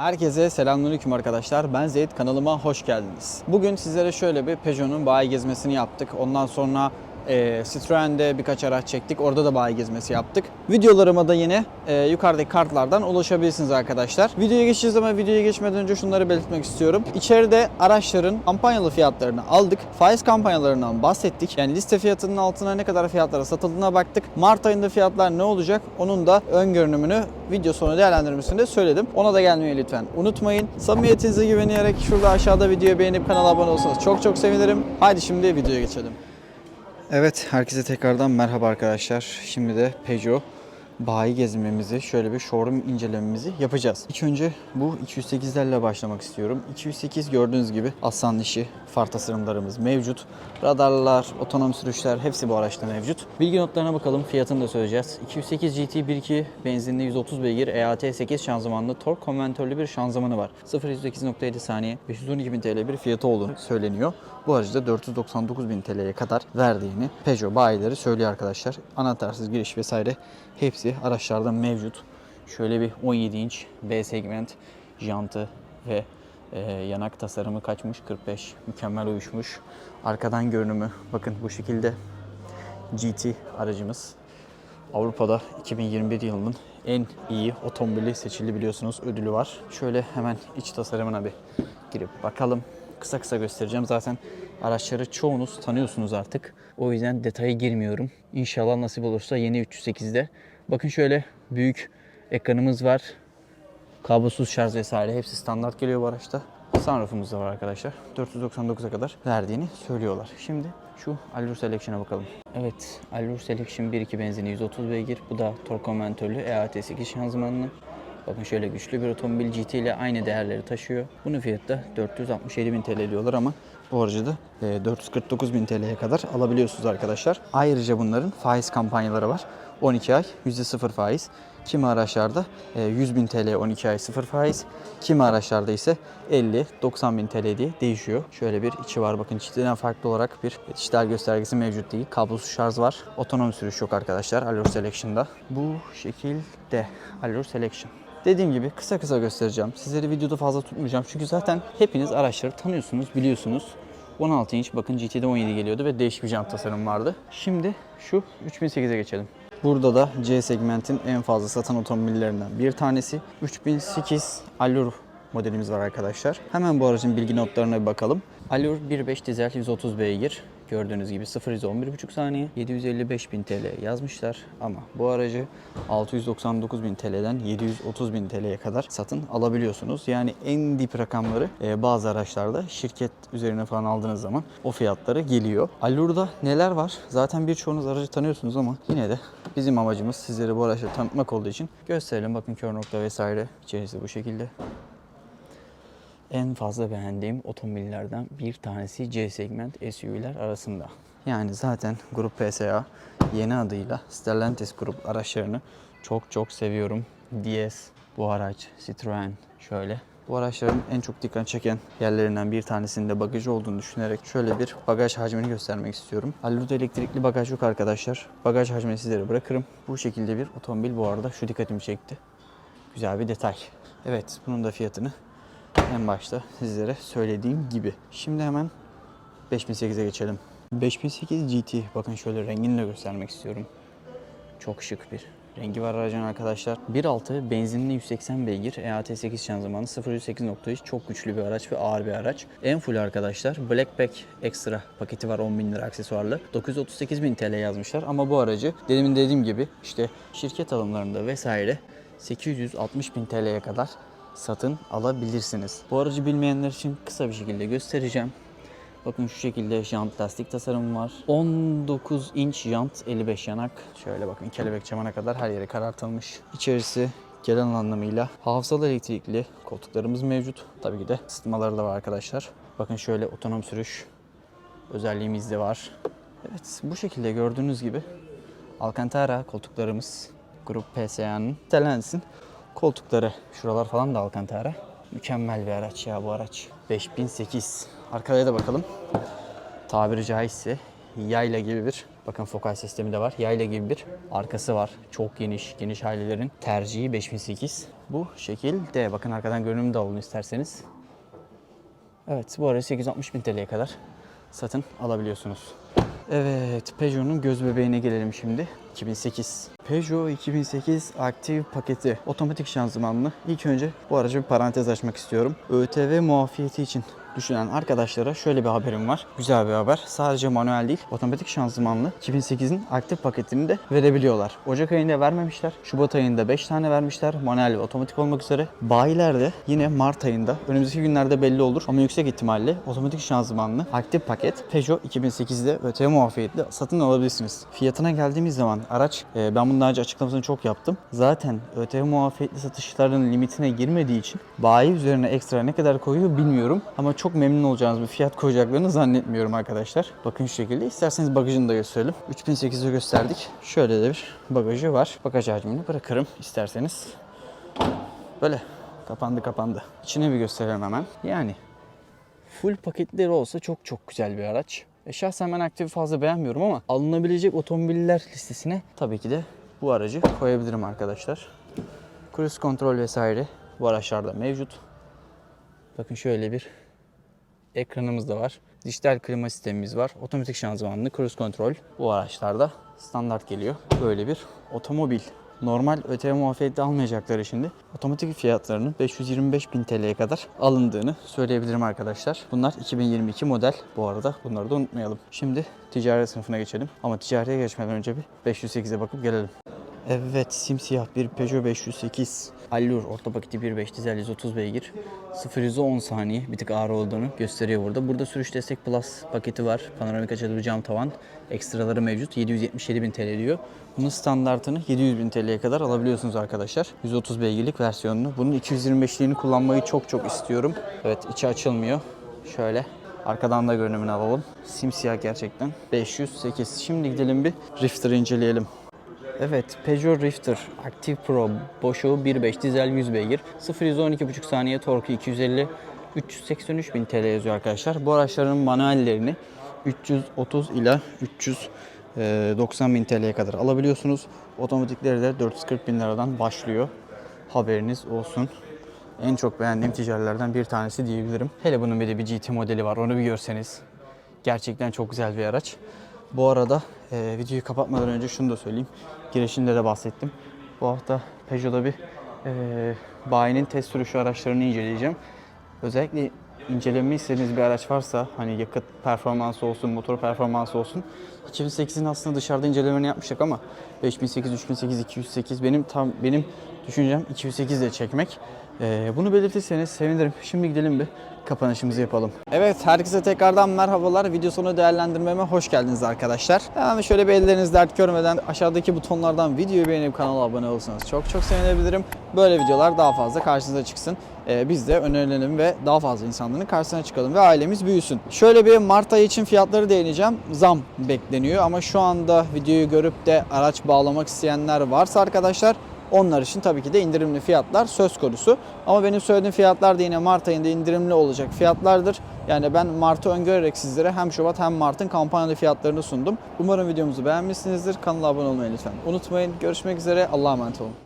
Herkese selamünaleyküm arkadaşlar. Ben Zeyt kanalıma hoş geldiniz. Bugün sizlere şöyle bir Peugeot'un bayi gezmesini yaptık. Ondan sonra e, Citroen'de birkaç araç çektik. Orada da bayi gezmesi yaptık. Videolarıma da yine e, yukarıdaki kartlardan ulaşabilirsiniz arkadaşlar. Videoya geçeceğiz ama videoya geçmeden önce şunları belirtmek istiyorum. İçeride araçların kampanyalı fiyatlarını aldık. Faiz kampanyalarından bahsettik. Yani liste fiyatının altına ne kadar fiyatlara satıldığına baktık. Mart ayında fiyatlar ne olacak? Onun da ön görünümünü video sonu değerlendirmesinde söyledim. Ona da gelmeyi lütfen unutmayın. Samimiyetinize güvenerek şurada aşağıda videoyu beğenip kanala abone olsanız çok çok sevinirim. Haydi şimdi videoya geçelim. Evet, herkese tekrardan merhaba arkadaşlar. Şimdi de Peugeot bayi gezmemizi, şöyle bir showroom incelememizi yapacağız. İlk önce bu 208'lerle başlamak istiyorum. 208 gördüğünüz gibi aslan dişi far tasarımlarımız mevcut. Radarlar, otonom sürüşler hepsi bu araçta mevcut. Bilgi notlarına bakalım, fiyatını da söyleyeceğiz. 208 GT 1.2 benzinli 130 beygir EAT 8 şanzımanlı tork konventörlü bir şanzımanı var. 0-108.7 saniye 512.000 TL bir fiyatı olduğunu söyleniyor. Bu aracı da 499.000 TL'ye kadar verdiğini Peugeot bayileri söylüyor arkadaşlar. Anahtarsız giriş vesaire hepsi araçlarda mevcut. Şöyle bir 17 inç B segment jantı ve e, yanak tasarımı kaçmış 45 mükemmel uyuşmuş. Arkadan görünümü bakın bu şekilde GT aracımız. Avrupa'da 2021 yılının en iyi otomobili seçildi biliyorsunuz ödülü var. Şöyle hemen iç tasarımına bir girip bakalım. Kısa kısa göstereceğim. Zaten araçları çoğunuz tanıyorsunuz artık. O yüzden detaya girmiyorum. İnşallah nasip olursa yeni 308'de. Bakın şöyle büyük ekranımız var. Kablosuz şarj vesaire hepsi standart geliyor bu araçta. Sunroofumuz da var arkadaşlar. 499'a kadar verdiğini söylüyorlar. Şimdi şu Allure Selection'a bakalım. Evet, Allure Selection 1.2 benzini 130 beygir. Bu da tork konventörlü EAT8 şanzımanlı. Bakın şöyle güçlü bir otomobil GT ile aynı değerleri taşıyor. Bunun fiyatı da 467.000 TL diyorlar ama bu aracı da e, 449.000 TL'ye kadar alabiliyorsunuz arkadaşlar. Ayrıca bunların faiz kampanyaları var. 12 ay %0 faiz. Kimi araçlarda e, 100.000 TL 12 ay 0 faiz. Kimi araçlarda ise 50-90 bin TL diye değişiyor. Şöyle bir içi var. Bakın içinden farklı olarak bir dijital göstergesi mevcut değil. Kablosuz şarj var. Otonom sürüş yok arkadaşlar Allure Selection'da. Bu şekilde Allure Selection. Dediğim gibi kısa kısa göstereceğim. Sizleri videoda fazla tutmayacağım. Çünkü zaten hepiniz araçları tanıyorsunuz, biliyorsunuz. 16 inç bakın GT'de 17 geliyordu ve değişik bir jant tasarım vardı. Şimdi şu 3008'e geçelim. Burada da C segmentin en fazla satan otomobillerinden bir tanesi. 3008 Allure modelimiz var arkadaşlar. Hemen bu aracın bilgi notlarına bir bakalım. Allure 1.5 dizel 130 beygir. Gördüğünüz gibi 0 11,5 saniye 755 bin TL yazmışlar ama bu aracı 699 bin TL'den 730 bin TL'ye kadar satın alabiliyorsunuz. Yani en dip rakamları e, bazı araçlarda şirket üzerine falan aldığınız zaman o fiyatları geliyor. Allure'da neler var? Zaten birçoğunuz aracı tanıyorsunuz ama yine de bizim amacımız sizlere bu araçları tanıtmak olduğu için gösterelim. Bakın kör nokta vesaire içerisi bu şekilde en fazla beğendiğim otomobillerden bir tanesi C segment SUV'ler arasında. Yani zaten Grup PSA yeni adıyla Stellantis Grup araçlarını çok çok seviyorum. DS bu araç, Citroen şöyle. Bu araçların en çok dikkat çeken yerlerinden bir tanesinde bagajı olduğunu düşünerek şöyle bir bagaj hacmini göstermek istiyorum. Allude elektrikli bagaj yok arkadaşlar. Bagaj hacmini sizlere bırakırım. Bu şekilde bir otomobil bu arada şu dikkatimi çekti. Güzel bir detay. Evet bunun da fiyatını en başta sizlere söylediğim gibi. Şimdi hemen 5008'e geçelim. 5008 GT. Bakın şöyle rengini de göstermek istiyorum. Çok şık bir rengi var aracın arkadaşlar. 1.6 benzinli 180 beygir EAT8 şanzımanı 0-108.3 çok güçlü bir araç ve ağır bir araç. En full arkadaşlar Blackback Extra paketi var 10.000 lira aksesuarlı. 938.000 TL yazmışlar ama bu aracı demin dediğim gibi işte şirket alımlarında vesaire 860.000 TL'ye kadar satın alabilirsiniz. Bu aracı bilmeyenler için kısa bir şekilde göstereceğim. Bakın şu şekilde jant lastik tasarımı var. 19 inç jant 55 yanak. Şöyle bakın kelebek çamana kadar her yere karartılmış. İçerisi genel anlamıyla hafızalı elektrikli koltuklarımız mevcut. Tabii ki de ısıtmaları da var arkadaşlar. Bakın şöyle otonom sürüş özelliğimiz de var. Evet bu şekilde gördüğünüz gibi Alcantara koltuklarımız Grup PSA'nın Stellantis'in koltukları. Şuralar falan da Alcantara. Mükemmel bir araç ya bu araç. 5008. Arkaya da bakalım. Tabiri caizse yayla gibi bir Bakın fokal sistemi de var. Yayla gibi bir arkası var. Çok geniş. Geniş ailelerin tercihi 5008. Bu şekilde. Bakın arkadan görünümü de alın isterseniz. Evet bu arayı 860 bin TL'ye kadar satın alabiliyorsunuz. Evet Peugeot'un göz bebeğine gelelim şimdi. 2008. Peugeot 2008 aktif paketi otomatik şanzımanlı. İlk önce bu aracı bir parantez açmak istiyorum. ÖTV muafiyeti için düşünen arkadaşlara şöyle bir haberim var. Güzel bir haber. Sadece manuel değil, otomatik şanzımanlı 2008'in aktif paketini de verebiliyorlar. Ocak ayında vermemişler. Şubat ayında 5 tane vermişler. Manuel ve otomatik olmak üzere. Bayilerde yine Mart ayında önümüzdeki günlerde belli olur ama yüksek ihtimalle otomatik şanzımanlı aktif paket Peugeot 2008'de ÖTV muafiyetli satın alabilirsiniz. Fiyatına geldiğimiz zaman araç e, ben bundan önce açıklamasını çok yaptım. Zaten ÖTV muafiyetli satışların limitine girmediği için bayi üzerine ekstra ne kadar koyuyor bilmiyorum ama çok memnun olacağınız bir fiyat koyacaklarını zannetmiyorum arkadaşlar. Bakın şu şekilde. İsterseniz bagajını da gösterelim. 3800'ü gösterdik. Şöyle de bir bagajı var. Bagaj hacmini bırakırım isterseniz. Böyle kapandı kapandı. İçini bir gösterelim hemen. Yani full paketleri olsa çok çok güzel bir araç. E şahsen ben aktifi fazla beğenmiyorum ama alınabilecek otomobiller listesine tabii ki de bu aracı koyabilirim arkadaşlar. Cruise kontrol vesaire bu araçlarda mevcut. Bakın şöyle bir ekranımız da var. Dijital klima sistemimiz var. Otomatik şanzımanlı cruise kontrol bu araçlarda standart geliyor. Böyle bir otomobil. Normal ÖTV muafiyeti almayacakları şimdi otomatik fiyatlarının 525 bin TL'ye kadar alındığını söyleyebilirim arkadaşlar. Bunlar 2022 model bu arada bunları da unutmayalım. Şimdi ticari sınıfına geçelim ama ticariye geçmeden önce bir 508'e bakıp gelelim. Evet simsiyah bir Peugeot 508 Allure orta paketi 1.5 dizel 130 beygir 0 100'e 10 saniye bir tık ağır olduğunu gösteriyor burada. Burada sürüş destek plus paketi var. Panoramik açılı cam tavan. Ekstraları mevcut. 777 bin TL diyor. Bunun standartını 700 bin TL'ye kadar alabiliyorsunuz arkadaşlar. 130 beygirlik versiyonunu. Bunun 225'liğini kullanmayı çok çok istiyorum. Evet içi açılmıyor. Şöyle Arkadan da görünümünü alalım. Simsiyah gerçekten. 508. Şimdi gidelim bir Rifter'ı inceleyelim. Evet, Peugeot Rifter Active Pro boşluğu 1.5 dizel 100 beygir. 0 12,5 saniye torku 250 383 bin TL yazıyor arkadaşlar. Bu araçların manuellerini 330 ila 390 bin TL'ye kadar alabiliyorsunuz. Otomatikleri de 440 bin liradan başlıyor. Haberiniz olsun. En çok beğendiğim ticarilerden bir tanesi diyebilirim. Hele bunun bir de bir GT modeli var. Onu bir görseniz. Gerçekten çok güzel bir araç. Bu arada e, videoyu kapatmadan önce şunu da söyleyeyim. Girişinde de bahsettim. Bu hafta Peugeot'da bir e, bayinin test sürüşü araçlarını inceleyeceğim. Özellikle incelememi istediğiniz bir araç varsa hani yakıt performansı olsun, motor performansı olsun. 2008'in aslında dışarıda incelemelerini yapmıştık ama 5008, 3008, 208 benim tam benim düşüncem 208 ile çekmek. Ee, bunu belirtirseniz sevinirim. Şimdi gidelim bir kapanışımızı yapalım. Evet herkese tekrardan merhabalar. Video sonu değerlendirmeme hoş geldiniz arkadaşlar. Hemen şöyle bir elleriniz dert görmeden aşağıdaki butonlardan videoyu beğenip kanala abone olursanız çok çok sevinirim. Böyle videolar daha fazla karşınıza çıksın. Ee, biz de önerilelim ve daha fazla insanların karşısına çıkalım ve ailemiz büyüsün. Şöyle bir Mart ayı için fiyatları değineceğim. Zam bekleniyor ama şu anda videoyu görüp de araç bağlamak isteyenler varsa arkadaşlar onlar için tabii ki de indirimli fiyatlar söz konusu. Ama benim söylediğim fiyatlar da yine Mart ayında indirimli olacak fiyatlardır. Yani ben Mart'ı öngörerek sizlere hem Şubat hem Mart'ın kampanyalı fiyatlarını sundum. Umarım videomuzu beğenmişsinizdir. Kanala abone olmayı lütfen unutmayın. Görüşmek üzere. Allah'a emanet olun.